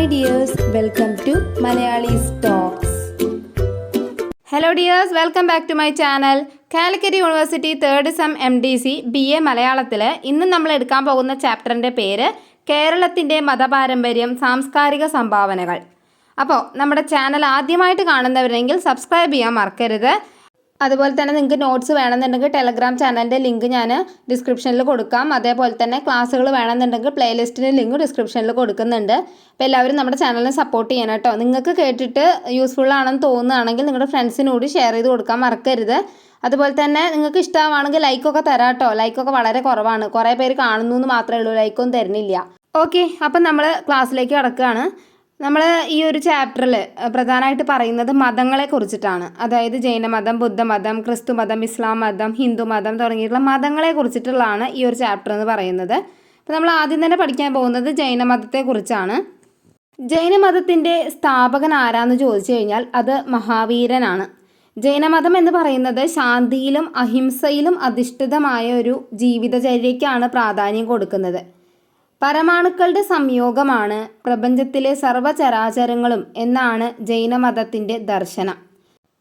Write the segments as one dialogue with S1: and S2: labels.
S1: Hi dears welcome to Malayalis talks hello dears welcome back to my channel Calicut university third sem M D C B A മലയാളത്തിൽ ഇന്ന് നമ്മൾ എടുക്കാൻ പോകുന്ന ചാപ്റ്ററിന്റെ പേര് കേരളത്തിന്റെ മതപാരമ്പര്യം സാംസ്കാരിക സംഭാവനകൾ. അപ്പോൾ നമ്മുടെ ചാനൽ ആദ്യമായിട്ട് കാണുന്നവരെങ്കിൽ സബ്സ്ക്രൈബ് ചെയ്യാൻ മറക്കരുത്. അതുപോലെ തന്നെ നിങ്ങൾക്ക് നോട്ട്സ് വേണമെന്നുണ്ടെങ്കിൽ ടെലഗ്രാം ചാനലിന്റെ ലിങ്ക് ഞാൻ ഡിസ്ക്രിപ്ഷനിൽ കൊടുക്കാം. അതേപോലെ തന്നെ ക്ലാസ്സുകൾ വേണമെന്നുണ്ടെങ്കിൽ പ്ലേലിസ്റ്റിന്റെ ലിങ്ക് ഡിസ്ക്രിപ്ഷനിൽ കൊടുക്കുന്നുണ്ട്. അപ്പോൾ എല്ലാവരും നമ്മുടെ ചാനലിനെ സപ്പോർട്ട് ചെയ്യണം കേട്ടോ. നിങ്ങൾക്ക് കേട്ടിട്ട് യൂസ്ഫുൾ ആണെന്ന് തോന്നുകയാണെങ്കിൽ നിങ്ങളുടെ ഫ്രണ്ട്സിനോട് ഷെയർ ചെയ്ത് കൊടുക്കാൻ മറക്കരുത്. അതുപോലെ തന്നെ നിങ്ങൾക്ക് ഇഷ്ടമാണെങ്കിൽ ലൈക്കൊക്കെ തരാം കേട്ടോ. ലൈക്കൊക്കെ വളരെ കുറവാണ്. കുറേ പേര് കാണുന്നു എന്ന് മാത്രമേ ഉള്ളൂ. ലൈക്കൊന്നും തരുന്നില്ല. ഓക്കെ അപ്പം നമ്മൾ ക്ലാസ്സിലേക്ക് കിടക്കുകയാണ്. നമ്മൾ ഈ ഒരു ചാപ്റ്ററിൽ പ്രധാനമായിട്ട് പറയുന്നത് മതങ്ങളെ കുറിച്ചിട്ടാണ്. അതായത് ജൈനമതം ബുദ്ധമതം ക്രിസ്തു മതം ഇസ്ലാം മതം ഹിന്ദു മതം തുടങ്ങിയിട്ടുള്ള മതങ്ങളെ കുറിച്ചിട്ടുള്ളതാണ് ഈ ഒരു ചാപ്റ്റർ എന്ന് പറയുന്നത്. അപ്പോൾ നമ്മൾ ആദ്യം തന്നെ പഠിക്കാൻ പോകുന്നത് ജൈനമതത്തെക്കുറിച്ചാണ് ജൈനമതത്തിന്റെ സ്ഥാപകൻ ആരാന്ന് ചോദിച്ചു കഴിഞ്ഞാൽ അത് മഹാവീരനാണ്. ജൈനമതം എന്ന് പറയുന്നത് ശാന്തിയിലും അഹിംസയിലും അധിഷ്ഠിതമായ ഒരു ജീവിതചര്യയ്ക്കാണ് പ്രാധാന്യം കൊടുക്കുന്നത്. പരമാണുക്കളുടെ സംയോഗമാണ് പ്രപഞ്ചത്തിലെ സർവചരാചരങ്ങളും എന്നാണ് ജൈനമതത്തിന്റെ ദർശനം.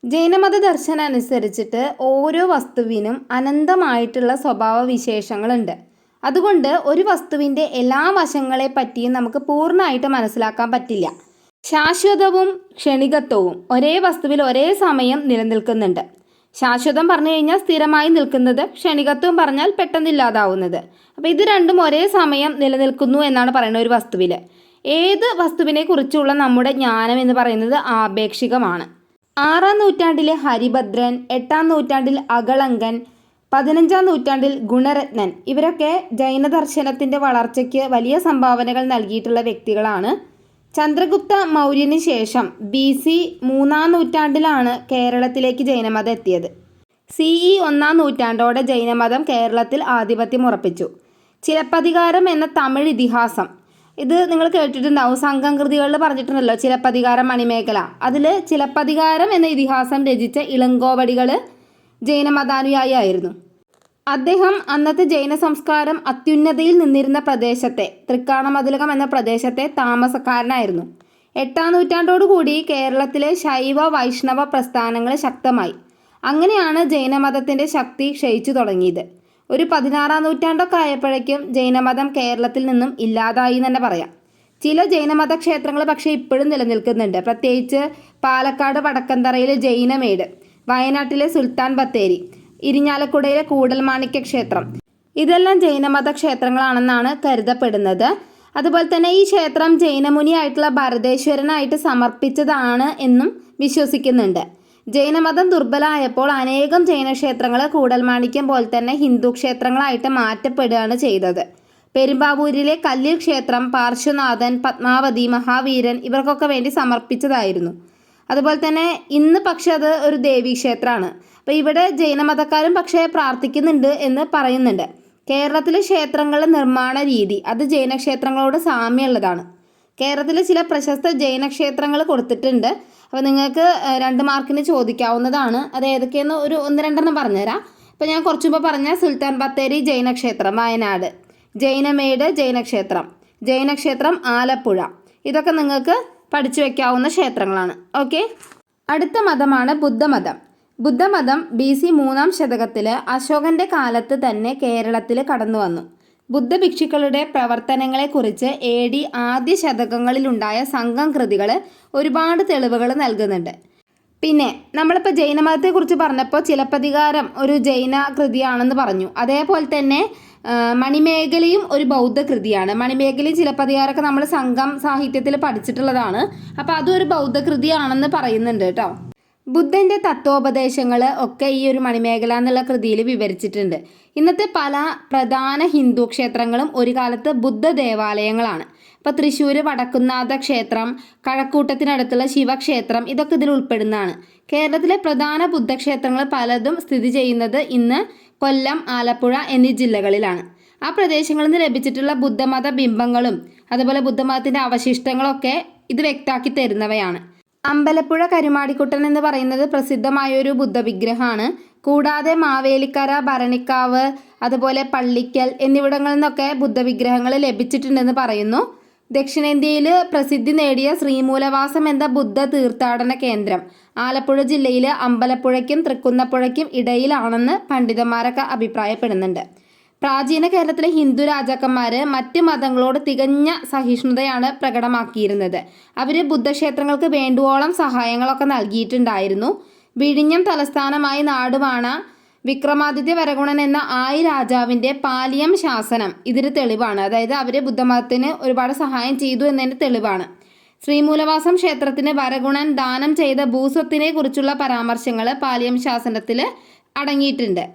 S1: ജൈനമത ദർശനം അനുസരിച്ചിട്ട് ഓരോ വസ്തുവിനും അനന്തമായിട്ടുള്ള സ്വഭാവ വിശേഷങ്ങളുണ്ട് അതുകൊണ്ട് ഒരു വസ്തുവിന്റെ എല്ലാ വശങ്ങളെ പറ്റിയും നമുക്ക് പൂർണമായിട്ട് മനസ്സിലാക്കാൻ പറ്റില്ല. ശാശ്വതവും ക്ഷണികത്വവും ഒരേ വസ്തുവിൽ ഒരേ സമയം നിലനിൽക്കുന്നുണ്ട്. ശാശ്വതം പറഞ്ഞു കഴിഞ്ഞാൽ സ്ഥിരമായി നിൽക്കുന്നത് ക്ഷണികത്വം പറഞ്ഞാൽ പെട്ടെന്ന് ഇല്ലാതാവുന്നത് അപ്പോൾ ഇത് രണ്ടും ഒരേ സമയം നിലനിൽക്കുന്നു എന്നാണ് പറയുന്നത് ഒരു വസ്തുവിൽ ഏത് വസ്തുവിനെ കുറിച്ചുള്ള നമ്മുടെ ജ്ഞാനം എന്ന് പറയുന്നത് ആപേക്ഷികമാണ്. ആറാം നൂറ്റാണ്ടിലെ ഹരിഭദ്രൻ എട്ടാം നൂറ്റാണ്ടിൽ അകളങ്കൻ പതിനഞ്ചാം നൂറ്റാണ്ടിൽ ഗുണരത്നൻ. ഇവരൊക്കെ ജൈന ജൈനദർശനത്തിന്റെ വളർച്ചയ്ക്ക് വലിയ സംഭാവനകൾ നൽകിയിട്ടുള്ള വ്യക്തികളാണ്. ചന്ദ്രഗുപ്ത മൗര്യന് ശേഷം ബി സി മൂന്നാം നൂറ്റാണ്ടിലാണ് കേരളത്തിലേക്ക് ജൈനമതം എത്തിയത്. സിഇ ഒന്നാം നൂറ്റാണ്ടോടെ ജൈനമതം കേരളത്തിൽ ആധിപത്യം ഉറപ്പിച്ചു. ചിലപ്പതികാരം എന്ന തമിഴ് ഇതിഹാസം. ഇത് നിങ്ങൾ കേട്ടിട്ടുണ്ടാവും. സംഘം കൃതികളിൽ പറഞ്ഞിട്ടുണ്ടല്ലോ ചിലപ്പതികാരം മണിമേഖല. അതിൽ ചിലപ്പതികാരം എന്ന ഇതിഹാസം രചിച്ച ഇളങ്കോവടികൾ ജൈനമതാനുയായി ആയിരുന്നു. അദ്ദേഹം അന്നത്തെ ജൈന സംസ്കാരം അത്യുന്നതയിൽ നിന്നിരുന്ന പ്രദേശത്തെ തൃക്കാണമതിലകം എന്ന പ്രദേശത്തെ താമസക്കാരനായിരുന്നു. എട്ടാം നൂറ്റാണ്ടോടുകൂടി കേരളത്തിലെ ശൈവ വൈഷ്ണവ പ്രസ്ഥാനങ്ങൾ ശക്തമായി. അങ്ങനെയാണ് ജൈനമതത്തിന്റെ ശക്തി ക്ഷയിച്ചു തുടങ്ങിയത്. ഒരു പതിനാറാം നൂറ്റാണ്ടൊക്കെ ആയപ്പോഴേക്കും ജൈനമതം കേരളത്തിൽ നിന്നും ഇല്ലാതായി തന്നെ പറയാം. ചില ജൈനമത ക്ഷേത്രങ്ങൾ പക്ഷേ ഇപ്പോഴും നിലനിൽക്കുന്നുണ്ട്. പ്രത്യേകിച്ച് പാലക്കാട് വടക്കന്തറയിലെ ജൈനമേട് വയനാട്ടിലെ സുൽത്താൻ ബത്തേരി ഇരിഞ്ഞാലക്കുടയിലെ കൂടൽമാണിക്യ ക്ഷേത്രം ഇതെല്ലാം ജൈനമത ക്ഷേത്രങ്ങളാണെന്നാണ് കരുതപ്പെടുന്നത്. അതുപോലെ തന്നെ ഈ ക്ഷേത്രം ജൈനമുനി ആയിട്ടുള്ള ഭരതേശ്വരനായിട്ട് സമർപ്പിച്ചതാണ് എന്നും വിശ്വസിക്കുന്നുണ്ട്. ജൈനമതം ദുർബലമായപ്പോൾ അനേകം ജൈനക്ഷേത്രങ്ങൾ കൂടൽമാണിക്യം പോലെ തന്നെ ഹിന്ദു ക്ഷേത്രങ്ങളായിട്ട് മാറ്റപ്പെടുകയാണ് ചെയ്തത്. പെരുമ്പാവൂരിലെ കല്ലിൽ ക്ഷേത്രം പാർശ്വനാഥൻ പത്മാവതി മഹാവീരൻ ഇവർക്കൊക്കെ വേണ്ടി സമർപ്പിച്ചതായിരുന്നു. അതുപോലെ തന്നെ ഇന്ന് പക്ഷെ അത് ഒരു ദേവീ ക്ഷേത്രമാണ്. അപ്പോൾ ഇവിടെ ജൈനമതക്കാരും പക്ഷേ പ്രാർത്ഥിക്കുന്നുണ്ട് എന്ന് പറയുന്നുണ്ട്. കേരളത്തിലെ ക്ഷേത്രങ്ങളുടെ നിർമ്മാണ രീതി അത് ജൈനക്ഷേത്രങ്ങളോട് സാമ്യമുള്ളതാണ്. കേരളത്തിലെ ചില പ്രശസ്ത ജൈനക്ഷേത്രങ്ങൾ കൊടുത്തിട്ടുണ്ട്. അപ്പോൾ നിങ്ങൾക്ക് രണ്ട് മാർക്കിന് ചോദിക്കാവുന്നതാണ്. അത് ഏതൊക്കെയെന്ന് ഒരു ഒന്ന് രണ്ടെണ്ണം പറഞ്ഞുതരാം. ഇപ്പം ഞാൻ കുറച്ച് മുമ്പ് പറഞ്ഞ സുൽത്താൻ ബത്തേരി ജൈനക്ഷേത്രം വയനാട്. ജൈനമേട് ജൈനക്ഷേത്രം ജൈനക്ഷേത്രം ആലപ്പുഴ. ഇതൊക്കെ നിങ്ങൾക്ക് പഠിച്ചു വെക്കാവുന്ന ക്ഷേത്രങ്ങളാണ്. ഓക്കെ? അടുത്ത മതമാണ് ബുദ്ധമതം. ബുദ്ധമതം ബി സി മൂന്നാം ശതകത്തിൽ അശോകന്റെ കാലത്ത് തന്നെ കേരളത്തിൽ കടന്നു വന്നു ബുദ്ധഭിക്ഷുക്കളുടെ പ്രവർത്തനങ്ങളെക്കുറിച്ച് എ ഡി ആദ്യ ശതകങ്ങളിലുണ്ടായ സംഘം കൃതികൾ ഒരുപാട് തെളിവുകൾ നൽകുന്നുണ്ട്. പിന്നെ നമ്മളിപ്പോൾ ജൈനമതത്തെക്കുറിച്ച് പറഞ്ഞപ്പോൾ ചിലപ്പതികാരം ഒരു ജൈന കൃതിയാണെന്ന് പറഞ്ഞു. അതേപോലെ തന്നെ മണിമേഖലയും ഒരു ബൗദ്ധ കൃതിയാണ് മണിമേഖലയും ചിലപ്പതികാരമൊക്കെ നമ്മൾ സംഘം സാഹിത്യത്തിൽ പഠിച്ചിട്ടുള്ളതാണ്. അപ്പോൾ അതും ഒരു ബൗദ്ധ കൃതിയാണെന്ന് പറയുന്നുണ്ട് കേട്ടോ. ബുദ്ധന്റെ തത്വോപദേശങ്ങൾ ഒക്കെ ഈ ഒരു മണിമേഖല എന്നുള്ള കൃതിയിൽ വിവരിച്ചിട്ടുണ്ട്. ഇന്നത്തെ പല പ്രധാന ഹിന്ദു ക്ഷേത്രങ്ങളും ഒരു കാലത്ത് ബുദ്ധ ദേവാലയങ്ങളാണ്. ഇപ്പോൾ തൃശ്ശൂർ വടക്കുന്നാഥ ക്ഷേത്രം കഴക്കൂട്ടത്തിനടുത്തുള്ള ശിവക്ഷേത്രം ഇതൊക്കെ ഇതിൽ ഉൾപ്പെടുന്നതാണ്. കേരളത്തിലെ പ്രധാന ബുദ്ധക്ഷേത്രങ്ങൾ പലതും സ്ഥിതി ചെയ്യുന്നത് ഇന്ന് കൊല്ലം ആലപ്പുഴ എന്നീ ജില്ലകളിലാണ്. ആ പ്രദേശങ്ങളിൽ നിന്ന് ലഭിച്ചിട്ടുള്ള ബുദ്ധമത ബിംബങ്ങളും അതുപോലെ ബുദ്ധമതത്തിന്റെ അവശിഷ്ടങ്ങളൊക്കെ ഇത് വ്യക്താക്കി തരുന്നവയാണ്. അമ്പലപ്പുഴ കരുമാടിക്കുട്ടൻ എന്ന് പറയുന്നത് പ്രസിദ്ധമായ ഒരു ബുദ്ധവിഗ്രഹമാണ്. കൂടാതെ മാവേലിക്കര ഭരണിക്കാവ് അതുപോലെ പള്ളിക്കൽ എന്നിവിടങ്ങളിൽ നിന്നൊക്കെ ബുദ്ധവിഗ്രഹങ്ങൾ ലഭിച്ചിട്ടുണ്ടെന്ന് പറയുന്നു. ദക്ഷിണേന്ത്യയിൽ പ്രസിദ്ധി നേടിയ ശ്രീമൂലവാസം എന്ന ബുദ്ധ തീർത്ഥാടന കേന്ദ്രം ആലപ്പുഴ ജില്ലയിൽ അമ്പലപ്പുഴയ്ക്കും തൃക്കുന്നപ്പുഴയ്ക്കും ഇടയിലാണെന്ന് പണ്ഡിതന്മാരൊക്കെ അഭിപ്രായപ്പെടുന്നുണ്ട്. പ്രാചീന കേരളത്തിലെ ഹിന്ദു രാജാക്കന്മാർ മറ്റ് മതങ്ങളോട് തികഞ്ഞ സഹിഷ്ണുതയാണ് പ്രകടമാക്കിയിരുന്നത്. അവർ ബുദ്ധക്ഷേത്രങ്ങൾക്ക് വേണ്ടുവോളം സഹായങ്ങളൊക്കെ നൽകിയിട്ടുണ്ടായിരുന്നു. വിഴിഞ്ഞം തലസ്ഥാനമായി നാടുവാണ വിക്രമാദിത്യ വരഗുണൻ എന്ന ആയി രാജാവിന്റെ പാലിയം ശാസനം ഇതിന് തെളിവാണ്. അതായത് അവർ ബുദ്ധമതത്തിന് ഒരുപാട് സഹായം ചെയ്തു എന്നതിന്റെ തെളിവാണ്. ശ്രീമൂലവാസം ക്ഷേത്രത്തിന് വരഗുണൻ ദാനം ചെയ്ത ഭൂസ്വത്തിനെ കുറിച്ചുള്ള പരാമർശങ്ങൾ പാലിയം ശാസനത്തിൽ അടങ്ങിയിട്ടുണ്ട്.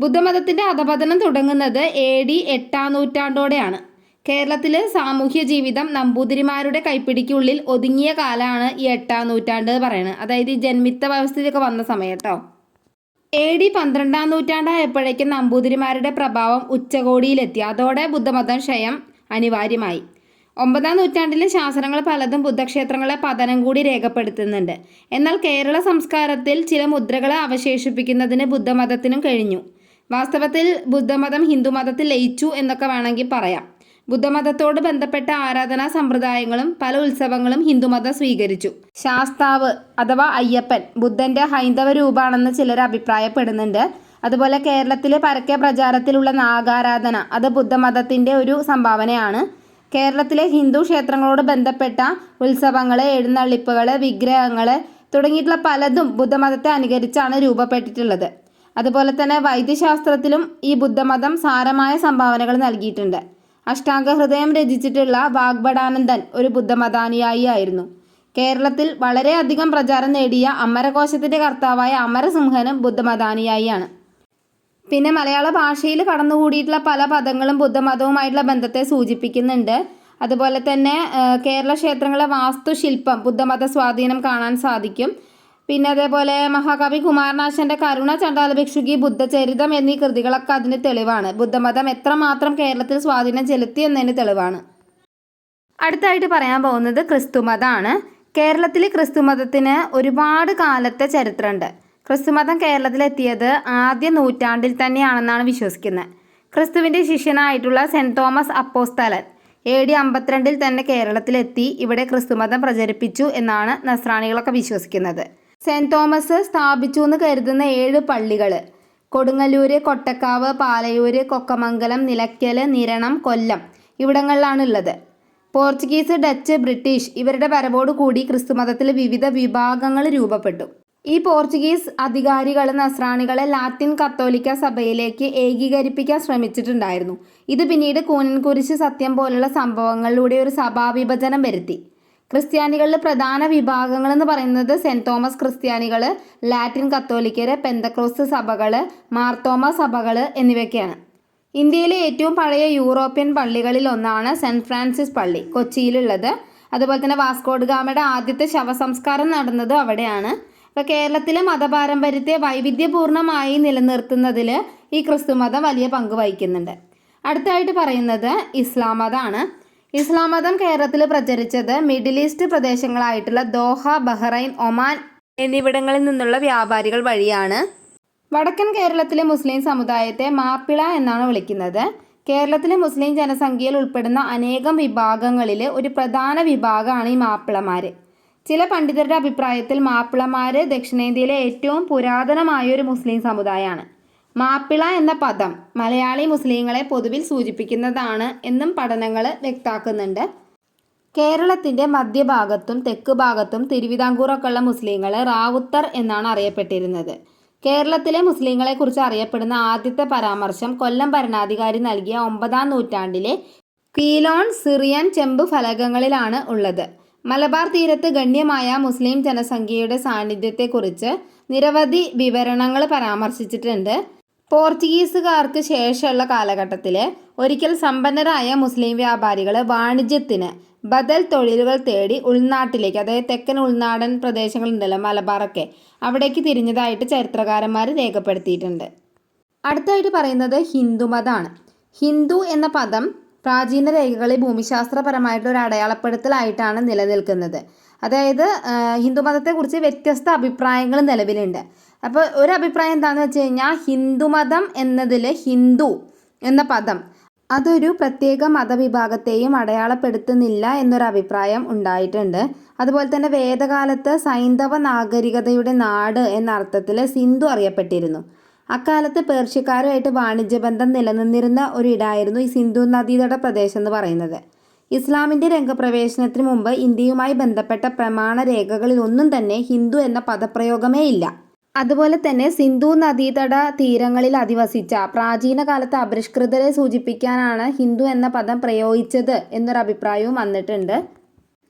S1: ബുദ്ധമതത്തിന്റെ അധപതനം തുടങ്ങുന്നത് എ ഡി എട്ടാം നൂറ്റാണ്ടോടെയാണ്. കേരളത്തിലെ സാമൂഹ്യ ജീവിതം നമ്പൂതിരിമാരുടെ കൈപ്പിടിക്കുള്ളിൽ ഒതുങ്ങിയ കാലമാണ് ഈ എട്ടാം നൂറ്റാണ്ട് പറയുന്നത്. അതായത് ഈ ജന്മിത്ത വ്യവസ്ഥയൊക്കെ വന്ന സമയം കേട്ടോ എ ഡി പന്ത്രണ്ടാം നൂറ്റാണ്ടായപ്പോഴേക്കും നമ്പൂതിരിമാരുടെ പ്രഭാവം ഉച്ചകോടിയിലെത്തി. അതോടെ ബുദ്ധമതം ക്ഷയം അനിവാര്യമായി. ഒമ്പതാം നൂറ്റാണ്ടിലെ ശാസനങ്ങൾ പലതും ബുദ്ധക്ഷേത്രങ്ങളെ പതനം കൂടി രേഖപ്പെടുത്തുന്നുണ്ട്. എന്നാൽ കേരള സംസ്കാരത്തിൽ ചില മുദ്രകളെ അവശേഷിപ്പിക്കുന്നതിന് ബുദ്ധമതത്തിനും കഴിഞ്ഞു. വാസ്തവത്തിൽ ബുദ്ധമതം ഹിന്ദുമതത്തിൽ ലയിച്ചു എന്നൊക്കെ വേണമെങ്കിൽ പറയാം. ബുദ്ധമതത്തോട് ബന്ധപ്പെട്ട ആരാധനാ സമ്പ്രദായങ്ങളും പല ഉത്സവങ്ങളും ഹിന്ദുമതം സ്വീകരിച്ചു. ശാസ്താവ് അഥവാ അയ്യപ്പൻ ബുദ്ധന്റെ ഹൈന്ദവ രൂപമാണെന്ന് ചിലർ അഭിപ്രായപ്പെടുന്നുണ്ട്. അതുപോലെ കേരളത്തിലെ പരക്കെ പ്രചാരത്തിലുള്ള നാഗാരാധന അത് ബുദ്ധമതത്തിന്റെ ഒരു സംഭാവനയാണ്. കേരളത്തിലെ ഹിന്ദു ക്ഷേത്രങ്ങളോട് ബന്ധപ്പെട്ട ഉത്സവങ്ങൾ എഴുന്നള്ളിപ്പുകൾ വിഗ്രഹങ്ങൾ തുടങ്ങിയിട്ടുള്ള പലതും ബുദ്ധമതത്തെ അനുകരിച്ചാണ് രൂപപ്പെട്ടിട്ടുള്ളത്. അതുപോലെ തന്നെ വൈദ്യശാസ്ത്രത്തിലും ഈ ബുദ്ധമതം സാരമായ സംഭാവനകൾ നൽകിയിട്ടുണ്ട്. അഷ്ടാംഗ ഹൃദയം രചിച്ചിട്ടുള്ള വാഗ്ഭടാനന്ദൻ ഒരു ബുദ്ധമതാനുയായി ആയിരുന്നു കേരളത്തിൽ വളരെയധികം പ്രചാരം നേടിയ അമരകോശത്തിന്റെ കർത്താവായ അമരസിംഹനും ബുദ്ധമതാനുയായിയാണ്. പിന്നെ മലയാള ഭാഷയിൽ കടന്നുകൂടിയിട്ടുള്ള പല പദങ്ങളും ബുദ്ധമതവുമായിട്ടുള്ള ബന്ധത്തെ സൂചിപ്പിക്കുന്നുണ്ട്. അതുപോലെ തന്നെ കേരള ക്ഷേത്രങ്ങളെ വാസ്തുശില്പം ബുദ്ധമത സ്വാധീനം കാണാൻ സാധിക്കും. പിന്നെ അതേപോലെ മഹാകവി കുമാരനാശന്റെ കരുണ ചണ്ടാല ഭിക്ഷുകി ബുദ്ധചരിതം എന്നീ കൃതികളൊക്കെ അതിന് തെളിവാണ്. ബുദ്ധമതം എത്രമാത്രം കേരളത്തിൽ സ്വാധീനം ചെലുത്തി എന്നതിന് തെളിവാണ്. അടുത്തായിട്ട് പറയാൻ പോകുന്നത് ക്രിസ്തുമതമാണ് കേരളത്തിൽ ക്രിസ്തുമതത്തിന് ഒരുപാട് കാലത്തെ ചരിത്രമുണ്ട്. ക്രിസ്തുമതം കേരളത്തിലെത്തിയത് ആദ്യ നൂറ്റാണ്ടിൽ തന്നെയാണെന്നാണ് വിശ്വസിക്കുന്നത്. ക്രിസ്തുവിന്റെ ശിഷ്യനായിട്ടുള്ള സെന്റ് തോമസ് അപ്പോസ്തലൻ എ ഡി അമ്പത്തിരണ്ടിൽ തന്നെ കേരളത്തിലെത്തി ഇവിടെ ക്രിസ്തുമതം പ്രചരിപ്പിച്ചു എന്നാണ് നസ്രാണികളൊക്കെ വിശ്വസിക്കുന്നത്. സെന്റ് തോമസ് സ്ഥാപിച്ചു എന്ന് കരുതുന്ന ഏഴ് പള്ളികൾ കൊടുങ്ങല്ലൂര് കൊട്ടക്കാവ് പാലയൂര് കൊക്കമംഗലം നിലയ്ക്കൽ നിരണം കൊല്ലം ഇവിടങ്ങളിലാണ് ഉള്ളത് പോർച്ചുഗീസ് ഡച്ച് ബ്രിട്ടീഷ് ഇവരുടെ വരവോടുകൂടി ക്രിസ്തുമതത്തിൽ വിവിധ വിഭാഗങ്ങൾ രൂപപ്പെട്ടു. ഈ പോർച്ചുഗീസ് അധികാരികൾ നസ്രാണികളെ ലാറ്റിൻ കത്തോലിക്ക സഭയിലേക്ക് ഏകീകരിപ്പിക്കാൻ ശ്രമിച്ചിട്ടുണ്ടായിരുന്നു. ഇത് പിന്നീട് കൂനൻകുരിശ് സത്യം പോലുള്ള സംഭവങ്ങളിലൂടെ ഒരു സഭാവിഭജനം വരുത്തി. ക്രിസ്ത്യാനികളിൽ പ്രധാന വിഭാഗങ്ങൾ എന്ന് പറയുന്നത് സെന്റ് തോമസ് ക്രിസ്ത്യാനികൾ ലാറ്റിൻ കത്തോലിക്കര് പെന്തക്രോസ് സഭകൾ മാർത്തോമ സഭകൾ എന്നിവയൊക്കെയാണ്. ഇന്ത്യയിലെ ഏറ്റവും പഴയ യൂറോപ്യൻ പള്ളികളിൽ ഒന്നാണ് സെന്റ് ഫ്രാൻസിസ് പള്ളി കൊച്ചിയിലുള്ളത്. അതുപോലെ തന്നെ വാസ്കോഡ് ഗാമയുടെ ആദ്യത്തെ ശവസംസ്കാരം നടന്നത് അവിടെയാണ്. ഇപ്പോൾ കേരളത്തിലെ മതപാരമ്പര്യത്തെ വൈവിധ്യപൂർണമായി നിലനിർത്തുന്നതിൽ ഈ ക്രിസ്തുമതം വലിയ പങ്ക് വഹിക്കുന്നുണ്ട്. അടുത്തായിട്ട് പറയുന്നത് ഇസ്ലാം മതമാണ്. ഇസ്ലാം മതം കേരളത്തിൽ പ്രചരിച്ചത് മിഡിൽ ഈസ്റ്റ് പ്രദേശങ്ങളായിട്ടുള്ള ദോഹ ബഹ്റൈൻ ഒമാൻ എന്നിവിടങ്ങളിൽ നിന്നുള്ള വ്യാപാരികൾ വഴിയാണ്. വടക്കൻ കേരളത്തിലെ മുസ്ലിം സമുദായത്തെ മാപ്പിള എന്നാണ് വിളിക്കുന്നത്. കേരളത്തിലെ മുസ്ലിം ജനസംഖ്യയിൽ ഉൾപ്പെടുന്ന അനേകം വിഭാഗങ്ങളിൽ ഒരു പ്രധാന വിഭാഗമാണ് ഈ മാപ്പിളമാർ ചില പണ്ഡിതരുടെ അഭിപ്രായത്തിൽ മാപ്പിളമാർ ദക്ഷിണേന്ത്യയിലെ ഏറ്റവും പുരാതനമായ ഒരു മുസ്ലിം സമുദായമാണ് മാപ്പിള എന്ന പദം മലയാളി മുസ്ലിങ്ങളെ പൊതുവിൽ സൂചിപ്പിക്കുന്നതാണ് എന്നും പഠനങ്ങൾ വ്യക്താക്കുന്നുണ്ട്. കേരളത്തിന്റെ മധ്യഭാഗത്തും തെക്ക് ഭാഗത്തും തിരുവിതാംകൂറൊക്കെ ഉള്ള മുസ്ലിങ്ങൾ റാവുത്തർ എന്നാണ് അറിയപ്പെട്ടിരുന്നത്. കേരളത്തിലെ മുസ്ലിങ്ങളെക്കുറിച്ച് അറിയപ്പെടുന്ന ആദ്യത്തെ പരാമർശം കൊല്ലം ഭരണാധികാരി നൽകിയ ഒമ്പതാം നൂറ്റാണ്ടിലെ കീലോൺ സിറിയൻ ചെമ്പ് ഫലകങ്ങളിലാണ് ഉള്ളത്. മലബാർ തീരത്ത് ഗണ്യമായ മുസ്ലിം ജനസംഖ്യയുടെ സാന്നിധ്യത്തെക്കുറിച്ച് നിരവധി വിവരണങ്ങൾ പരാമർശിച്ചിട്ടുണ്ട്. പോർച്ചുഗീസുകാർക്ക് ശേഷമുള്ള കാലഘട്ടത്തിൽ ഒരിക്കൽ സമ്പന്നരായ മുസ്ലിം വ്യാപാരികൾ വാണിജ്യത്തിന് ബദൽ തൊഴിലുകൾ തേടി ഉൾനാട്ടിലേക്ക് അതായത് തെക്കൻ ഉൾനാടൻ പ്രദേശങ്ങളുണ്ടല്ലോ മലബാറൊക്കെ അവിടേക്ക് തിരിഞ്ഞതായിട്ട് ചരിത്രകാരന്മാർ രേഖപ്പെടുത്തിയിട്ടുണ്ട്. അടുത്തായിട്ട് പറയുന്നത് ഹിന്ദുമതമാണ് ഹിന്ദു എന്ന പദം പ്രാചീന രേഖകളിൽ ഭൂമിശാസ്ത്രപരമായിട്ട് ഒരു അടയാളപ്പെടുത്തലായിട്ടാണ് നിലനിൽക്കുന്നത്. അതായത് ഹിന്ദുമതത്തെക്കുറിച്ച് വ്യത്യസ്ത അഭിപ്രായങ്ങൾ നിലവിലുണ്ട്. അപ്പോൾ ഒരു അഭിപ്രായം എന്താണെന്ന് വെച്ച് കഴിഞ്ഞാൽ ഹിന്ദുമതം എന്നതിൽ ഹിന്ദു എന്ന പദം അതൊരു പ്രത്യേക മതവിഭാഗത്തെയും അടയാളപ്പെടുത്തുന്നില്ല എന്നൊരു അഭിപ്രായം ഉണ്ടായിട്ടുണ്ട്. അതുപോലെ തന്നെ വേദകാലത്ത് സൈന്ധവ നാഗരികതയുടെ നാട് എന്ന അർത്ഥത്തിൽ സിന്ധു അറിയപ്പെട്ടിരുന്നു. അക്കാലത്ത് പേർഷ്യക്കാരുമായിട്ട് വാണിജ്യബന്ധം നിലനിന്നിരുന്ന ഒരിടായിരുന്നു ഈ സിന്ധു നദീതട പ്രദേശം എന്ന് പറയുന്നത്. ഇസ്ലാമിന്റെ രംഗപ്രവേശനത്തിന് മുമ്പ് ഇന്ത്യയുമായി ബന്ധപ്പെട്ട പ്രമാണ രേഖകളിൽ ഒന്നും തന്നെ ഹിന്ദു എന്ന പദപ്രയോഗമേ ഇല്ല. അതുപോലെ തന്നെ സിന്ധു നദീതട തീരങ്ങളിൽ അധിവസിച്ച പ്രാചീന കാലത്തെ അപരിഷ്കൃതരെ സൂചിപ്പിക്കാനാണ് ഹിന്ദു എന്ന പദം പ്രയോഗിച്ചത് എന്നൊരു അഭിപ്രായവും വന്നിട്ടുണ്ട്.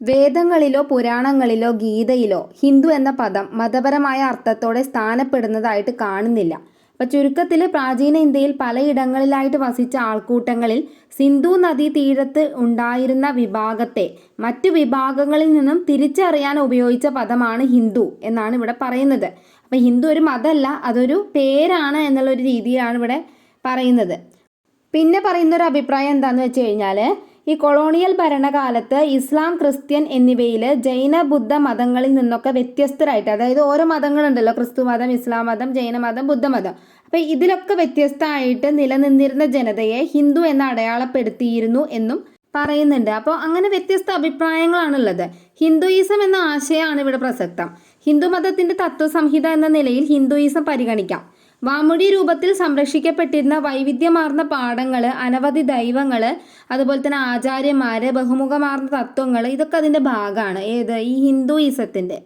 S1: വേദങ്ങളിലോ പുരാണങ്ങളിലോ ഗീതയിലോ ഹിന്ദു എന്ന പദം മതപരമായ അർത്ഥത്തോടെ സ്ഥാനപ്പെടുന്നതായിട്ട് കാണുന്നില്ല. അപ്പം ചുരുക്കത്തിൽ പ്രാചീന ഇന്ത്യയിൽ പലയിടങ്ങളിലായിട്ട് വസിച്ച ആൾക്കൂട്ടങ്ങളിൽ സിന്ധു നദീ തീരത്ത് ഉണ്ടായിരുന്ന വിഭാഗത്തെ മറ്റു വിഭാഗങ്ങളിൽ നിന്നും തിരിച്ചറിയാൻ ഉപയോഗിച്ച പദമാണ് ഹിന്ദു എന്നാണ് ഇവിടെ പറയുന്നത്. അപ്പം ഹിന്ദു ഒരു മതമല്ല അതൊരു പേരാണ് എന്നുള്ളൊരു രീതിയിലാണ് ഇവിടെ പറയുന്നത്. പിന്നെ പറയുന്ന ഒരു അഭിപ്രായം എന്താണെന്ന് വെച്ച് കഴിഞ്ഞാൽ ഈ കൊളോണിയൽ ഭരണകാലത്ത് ഇസ്ലാം ക്രിസ്ത്യൻ എന്നിവയിൽ ജൈന ബുദ്ധ മതങ്ങളിൽ നിന്നൊക്കെ വ്യത്യസ്തരായിട്ട് അതായത് ഓരോ മതങ്ങളുണ്ടല്ലോ ക്രിസ്തു മതം ഇസ്ലാം മതം ജൈന മതം ബുദ്ധമതം അപ്പോൾ ഇതിലൊക്കെ വ്യത്യസ്തമായിട്ട് നിലനിന്നിരുന്ന ജനതയെ ഹിന്ദു എന്ന് അടയാളപ്പെടുത്തിയിരുന്നു എന്നും പറയുന്നുണ്ട്. അപ്പോൾ അങ്ങനെ വ്യത്യസ്ത അഭിപ്രായങ്ങളാണുള്ളത്. ഹിന്ദുയിസം എന്ന ആശയമാണ് ഇവിടെ പ്രസക്തം. ഹിന്ദുമതത്തിന്റെ തത്വസംഹിത എന്ന നിലയിൽ ഹിന്ദുയിസം പരിഗണിക്കാം. വാമൊഴി രൂപത്തിൽ സംരക്ഷിക്കപ്പെട്ടിരുന്ന വൈവിധ്യമാർന്ന പാഠങ്ങൾ അനവധി ദൈവങ്ങൾ അതുപോലെ തന്നെ ആചാര്യന്മാർ ബഹുമുഖമാർന്ന തത്വങ്ങൾ ഇതൊക്കെ അതിന്റെ ഭാഗമാണ് ഏത്? ഈ ഹിന്ദുയിസത്തിന്റെ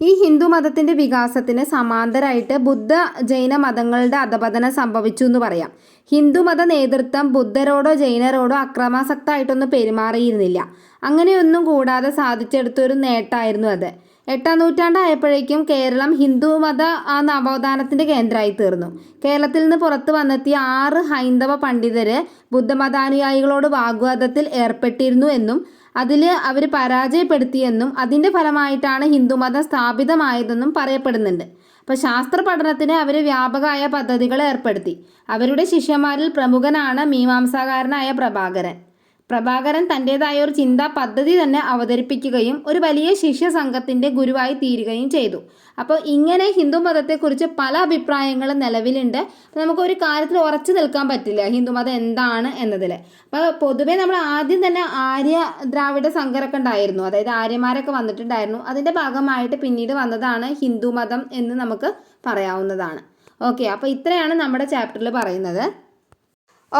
S1: ഈ ഹിന്ദു മതത്തിന്റെ വികാസത്തിന് സമാന്തരമായിട്ട് ബുദ്ധ ജൈന മതങ്ങളുടെ അധപതനം സംഭവിച്ചു എന്ന് പറയാം. ഹിന്ദു മത നേതൃത്വം ബുദ്ധരോടോ ജൈനരോടോ അക്രമാസക്തമായിട്ടൊന്നും പെരുമാറിയിരുന്നില്ല. അങ്ങനെയൊന്നും കൂടാതെ സാധിച്ചെടുത്തൊരു നേട്ടമായിരുന്നു അത്. എട്ടാം നൂറ്റാണ്ടായപ്പോഴേക്കും കേരളം ഹിന്ദുമത ആ നവോത്ഥാനത്തിന്റെ കേന്ദ്രമായി തീർന്നു കേരളത്തിൽ നിന്ന് പുറത്തു വന്നെത്തിയ ആറ് ഹൈന്ദവ പണ്ഡിതര് ബുദ്ധമതാനുയായികളോട് വാഗ്വാദത്തിൽ ഏർപ്പെട്ടിരുന്നു എന്നും അതിൽ അവർ പരാജയപ്പെടുത്തിയെന്നും അതിന്റെ ഫലമായിട്ടാണ് ഹിന്ദുമതം സ്ഥാപിതമായതെന്നും പറയപ്പെടുന്നുണ്ട്. അപ്പോൾ ശാസ്ത്ര പഠനത്തിന് അവർ വ്യാപകമായ പദ്ധതികൾ ഏർപ്പെടുത്തി. അവരുടെ ശിഷ്യന്മാരിൽ പ്രമുഖനാണ് മീമാംസാകാരനായ പ്രഭാകരൻ. പ്രഭാകരൻ തന്റെതായ ഒരു ചിന്താ പദ്ധതി തന്നെ അവതരിപ്പിക്കുകയും ഒരു വലിയ ശിഷ്യ സംഘത്തിന്റെ ഗുരുവായി തീരുകയും ചെയ്തു. അപ്പോൾ ഇങ്ങനെ ഹിന്ദു മതത്തെക്കുറിച്ച് പല അഭിപ്രായങ്ങളും നിലവിലുണ്ട്. നമുക്ക് ഒരു കാര്യത്തിൽ ഉറച്ചു നിൽക്കാൻ പറ്റില്ല ഹിന്ദുമതം എന്താണ് എന്നതിൽ അപ്പോൾ പൊതുവേ നമ്മൾ ആദ്യം തന്നെ ആര്യ ദ്രാവിഡ സംഘരൊക്കെ ഉണ്ടായിരുന്നു. അതായത് ആര്യന്മാരൊക്കെ വന്നിട്ടുണ്ടായിരുന്നു. അതിന്റെ ഭാഗമായിട്ട് പിന്നീട് വന്നതാണ് ഹിന്ദു മതം എന്ന് നമുക്ക് പറയാവുന്നതാണ്. ഓക്കെ അപ്പോൾ ഇത്രയാണ് നമ്മുടെ ചാപ്റ്ററിൽ പറയുന്നത്.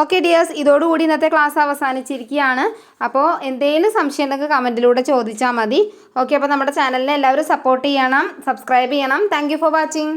S1: ഓക്കെ ഡിയേഴ്സ് ഇതോടുകൂടി ഇന്നത്തെ ക്ലാസ് അവസാനിച്ചിരിക്കുകയാണ്. അപ്പോൾ എന്തെങ്കിലും സംശയം ഉണ്ടെങ്കിൽ കമന്റിലൂടെ ചോദിച്ചാൽ മതി. ഓക്കെ അപ്പോൾ നമ്മുടെ ചാനലിനെ എല്ലാവരും സപ്പോർട്ട് ചെയ്യണം സബ്സ്ക്രൈബ് ചെയ്യണം. Thank for watching